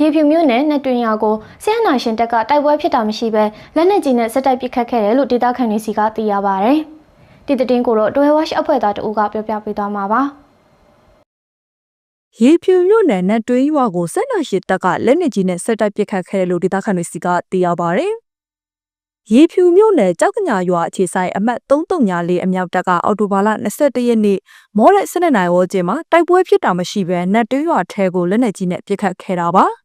ရေဖြူမျိုးနဲ့နှစ်တွင်ရွာကိုဆရာနာရှင်တက်ကတိုက်ပွဲဖြစ်တာမရှိဘဲလက်နက်ကြီးနဲ့စက်တိုက်ပစ်ခတ်ခဲ့တယ်လို့ဒေသခံတွေစီကသိရပါဗျ။ဒီသတင်းကိုတော့တွဲဝါရှအဖွဲ့သားတအူးကပြောပြပေးသွားမှာပါ။ရေဖြူမြို့နယ်နဲ့တွင်းရွာကိုဆက်နာရှိတပ်ကလက်နက်ကြီးနဲ့ဆက်တိုက်ပစ်ခတ်ခဲ့တယ်လို့ဒေသခံတွေစီကသိရပါဗျ။ရေဖြူမြို့နယ်ကြောက်ကညာရွာအခြေဆိုင်အမှတ်334အမြောက်တပ်ကအော်တိုဘာလ21ရက်နေ့မော်ရက်12နိုင်ဝန်းကျင်မှာတိုက်ပွဲဖြစ်တာမရှိဘဲနတ်တွင်းရွာထဲကိုလက်နက်ကြီးနဲ့ပစ်ခတ်ခဲ့တာပါ။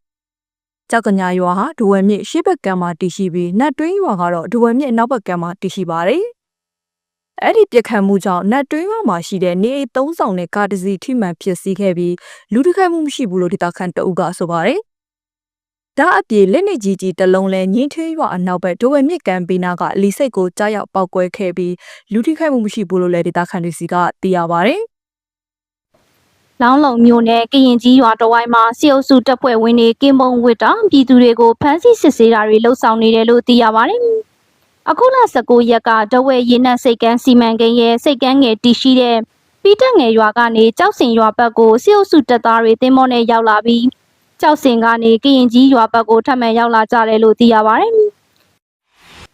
ကြောက်ကညာရွာဟာဒူဝဲမြစ်ရှေ့ဘက်ကမ်းမှာတည်ရှိပြီးနတ်တွင်းရွာကတော့ဒူဝဲမြစ်နောက်ဘက်ကမ်းမှာတည်ရှိပါတယ်။အဲ့ဒီပြစ်ခတ်မှုကြောင့်နတ်တွင်းရွာမှာရှိတဲ့နေအိမ်၃ဆောင်နဲ့ကားတစ်စီးထိမှန်ဖြစ်စီခဲ့ပြီးလူတစ်ခတ်မှုမရှိဘူးလို့ဒေသခံတအုပ်ကဆိုပါတယ်။ဒါအပြင်လက်နေကြီးကြီးတစ်လုံးလဲညင်းထွေးရွာအနောက်ဘက်ဒိုဝဲမြစ်ကန်ပေးနာကလီစိတ်ကိုကြားရောက်ပောက်ကွဲခဲ့ပြီးလူထိခိုက်မှုမရှိဘူးလို့လည်းဒေသခံတွေစီကသိရပါတယ်။ လောင်းလုံမျိုးနဲ့ကရင်ကြီးရွာတော်ဝိုင်းမှာစီအုပ်စုတပ်ဖွဲ့ဝင်တွေကင်းပုံဝစ်တာပြည်သူတွေကိုဖမ်းဆီးစစ်ဆေးတာတွေလှုပ်ဆောင်နေတယ်လို့သိရပါတယ်။အခုလ19ရက်ကတဝဲရေနံစိတ်ကန်းစီမံကိန်းရဲ့စိတ်ကန်းငယ်တည်ရှိတဲ့ပြီးတက်ငယ်ရွာကနေကြောက်စင်ရွာဘက်ကိုစီအုပ်စုတပ်သားတွေတင်းမောနဲ့ရောက်လာပြီးကြောက်စင်ကနေကရင်ကြီးရွာဘက်ကိုထပ်မံရောက်လာကြတယ်လို့သိရပါတယ်။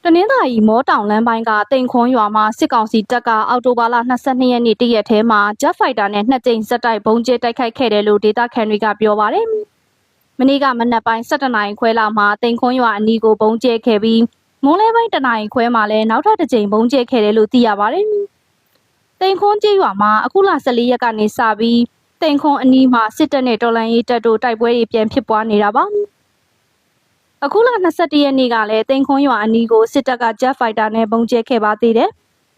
တနင်္သာရီမောတောင်လမ်းပိုင်းကတိန်ခွန်းရွာမှာစစ်ကောင်စီတပ်ကအောက်တိုဘာလ22ရက်နေ့တရက်ထဲမှာ Jet Fighter နဲ့နှစ်ကြိမ်စက်တိုက်ဘုံကျဲတိုက်ခိုက်ခဲ့တယ်လို့ဒေသခံတွေကပြောပါတယ်။မနေ့ကမနက်ပိုင်း7နာရီခွဲလောက်မှာတိန်ခွန်းရွာအနီးကိုဘုံကျဲခဲ့ပြီးမိုးလဲပိုင်းတနာရီခွဲမှာလည်းနောက်ထပ်တစ်ကြိမ်ဘုံကျဲခဲ့တယ်လို့သိရပါတယ်။တိန်ခွန်းကြီးရွာမှာအခုလ14ရက်ကနေစပြီးတိန်ခွန်းအနီးမှာစစ်တပ်နဲ့တော်လန်ရေးတပ်တို့တိုက်ပွဲတွေပြန်ဖြစ်ပွားနေတာပါ။ အခုလ22ရက်နေ့ကလည်းတိန်ခွန်းရွာအနီးကိုစစ်တပ်က Jet Fighter နဲ့ဘုံကျဲခဲ့ပါသေးတယ်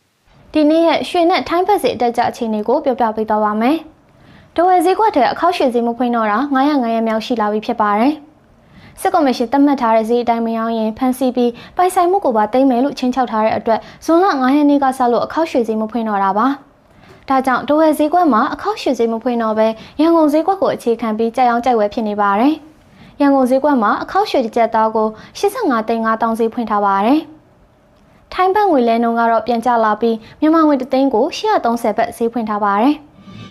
။ဒီနေ့ရဲ့ရွှေနဲ့ထိုင်းဖက်စီအတက်ကြအခြေအနေကိုပြောပြပေးသွားပါမယ်။ဒဝဲဈေးကွက်ထဲအခောက်ရွှေဈေးမဖွင့်တော့တာ900ရက်မြောက်ရှိလာပြီဖြစ်ပါတယ်။စစ်ကော်မရှင်သတ်မှတ်ထားတဲ့ဈေးအတိုင်းမရောက်ရင်ဖန်စီပြီးပိုင်ဆိုင်မှုကိုပါတိမ့်မယ်လို့ချင်းချောက်ထားတဲ့အတွက်ဇွန်လ9ရက်နေ့ကစလို့အခောက်ရွှေဈေးမဖွင့်တော့တာပါ။ဒါကြောင့်ဒဝဲဈေးကွက်မှာအခောက်ရွှေဈေးမဖွင့်တော့ဘဲရန်ကုန်ဈေးကွက်ကိုအခြေခံပြီးကြက်ရောင်းကြိုက်ဝယ်ဖြစ်နေပါတယ်။ ရန်ကုန်ဈေးကွက်မှာအခောက်ရွှေတစ်ကျပ်သားကို85သိန်း5000ဈေးဖွင့်ထားပါတယ်။ထိုင်းဘတ်ငွေလဲနှုန်းကတော့ပြန်ကျလာပြီးမြန်မာငွေတစ်သိန်းကို830ဘတ်ဈေးဖွင့်ထားပါတယ်။